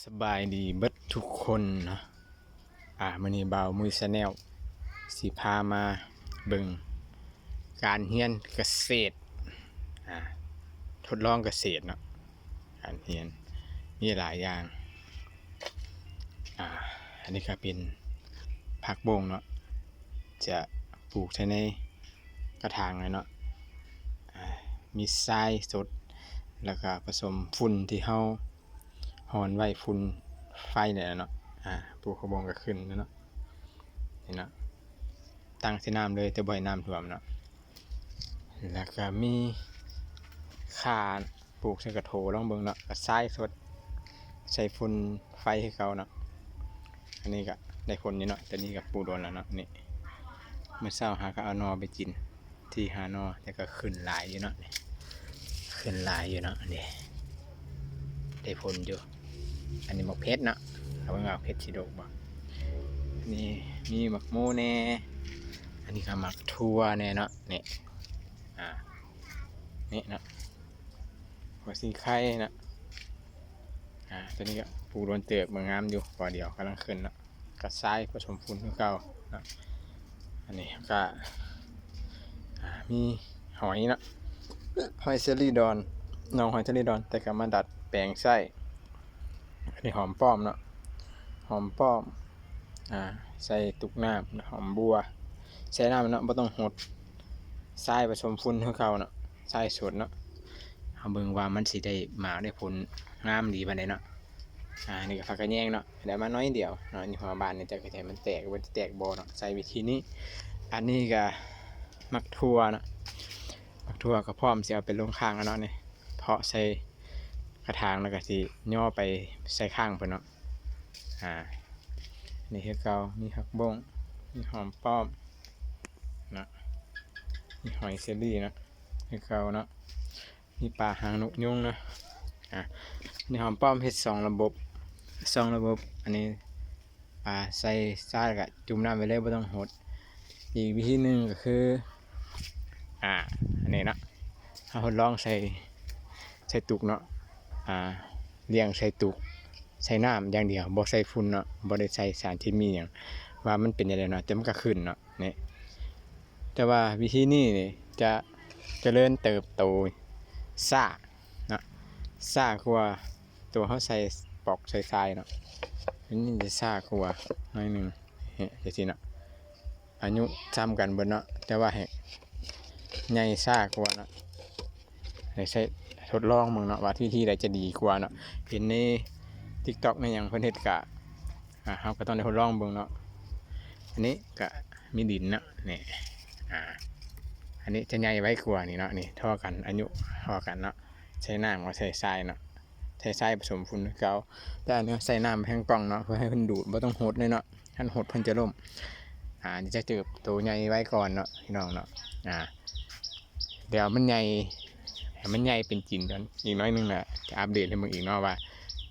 สบายดีเบิดทุกคนนะอ่ามื้อนี้บ่าวมือชาแนลสิพามาเบิ่งการเรียนเกษตรอ่าทดลองเกษตรเนาะการเรียนมีหลายอย่างอ่าอันนี้ก็เป็นผักบงเนาะจะปลูกใช้ในกระถางเลยเนาะมีทรายสด แล้วก็ผสมฝุ่นที่เฮา หอนไว้ฝุ่นไฟเนี่ยเนาะอ่าปลูกขาวบงก็ขึ้นเนาะนี่เนาะตั้งส่น้ำเลยแต่บ่ให้น้ำท่วมเนาะแล้วก็มีข่าปลูกใส่กระโถลองเบิ่งเนาะก็ทรายสดใส่ฝุ่นไฟให้เขาเนาะอันนี้ก็ได้ผลอยู่เนาะแต่นี่ก็ปูโดนแล้วเนาะนี่เมื่อเช้าหาก็เอานอไปกินที่หานอแต่ก็ขึ้นหลายอยู่เนาะขึ้นหลายอยู่เนาะนี่ได้ผลอยู่ อันนี้หมักเพชรเนาะเอาไว้หมักเพชรชิโดกบ่อันนี้มีหมักโมแน่ อันนี้ก็หมักทั่วแน่เนาะนี่อ่านี่เนาะหัวสีไข่เนาะอ่าตัวนี้ก็ปลูกโดนเติบมืองงามอยู่พอเดียวกำลังขึ้นเนาะกระซ้ายผสมฝุ่นเก่าเนาะอันนี้ก็อ่ามีหอยเนาะหอยเซรีดอนน้องหอยเซรีดอนแต่ก็มาดัดแปลงไส้ อันนี้หอมป้อมเนาะหอมป้อมอ่าใส่ตุกน้ำหอมบัว ใส่น้ำเนาะบ่ต้องหดทรายผสมฝุ่นคือเก่าเนาะทรายสดเนาะเอาเบิ่งว่ามันสิได้หมาได้ผลงามดีปานใดเนาะอ่านี่ก็ฟักกระแยงเนาะได้มาน้อยเดียวเนาะนี่หัวบานนี่จะกระจามันแตกบ่ได้แตกบ่เนาะใส่วิธีนี้ อันนี้ก็มักทั่วเนาะมักทั่วก็พร้อมสิเอาไปลงข้างแล้วเนาะนี่เพาะใส่ กระถางแล้วก็สิย่อไปใส่ข้างเพิ่นเนาะอ่านี่คือเก่ามีผักบงมีหอมป้อมนะมีหอยเซลลี่นะคือเก่าเนาะมีปลาหางนกยุงนะอะนี่หอมป้อมเฮ็ดสองระบบสองระบบอันนี้ปลาใส่ซ่ากับจุ่มน้ำไปเลยไม่ต้องหด อีกวิธีหนึ่งก็คืออ่าอันนี้เนาะเอาทดลองใส่ใส่ตุกเนาะ อ่าเลี้ยงใส่ตุกใส่น้ำอย่างเดียวบ่ใส่ฝุ่นเนาะบ่ได้ใส่สารเคมีหยังว่ามันเป็นยังไงเนาะแต่มันก็ขึ้นเนาะนี่แต่ว่าวิธีนี้นี่จะเจริญเติบโตซ่าเนาะซ่ากว่าตัวเขาใส่ปอกใส่ทรายเนาะนนี้จะซ่ากว่าหน่อยหนึงเฮ้จังซี่เนาะอายุซ้ำกันเบิดเนาะแต่ว่าแฮกใหญ่ซ่ากว่าเนาะให้ใช้ ทดลองมึงเนาะว่าวิธีใดจะดีกว่าเนาะเห็นในทิกตอกในอย่างเพิ่นเฮ็ดกะอ่าเฮาก็ต้องได้ทดลองเบิ่งเนาะอันนี้ก็มีดินเนาะนี่อ่าอันนี้จะใหญ่ไว้กว่านี่เนาะนี่ท่ากันอายุท่ากันเนาะใช้น้ำกับใช้ทรายเนาะใช้ทรายผสมฝุ่นเก่าแต่อันนี้ใส่น้ำแห้งกล่องเนาะเพื่อให้เพิ่นดูดบ่ต้องหดเลยเนาะท่านหดเพิ่นจะล่มอ่าจะเติบโตใหญ่ไว้ก่อนเนาะพี่น้องเนาะอ่าเดี๋ยวมันใหญ่ ให้มันใหญ่เป็นจริงกันอีกน้อยนึงแหละจะอัปเดตให้มึงอีกเนาะว่า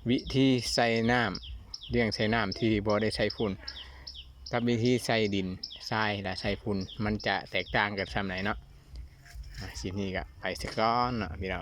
วิธีใส่น้ำเรื่องใส่น้ำที่บ่ได้ใส่ฝุ่นกับวิธีใส่ดินทรายและใส่ฝุ่นมันจะแตกต่างกันทำไหนเนาะที่นี้ก็ไปสักก้อนเนาะพี่เรา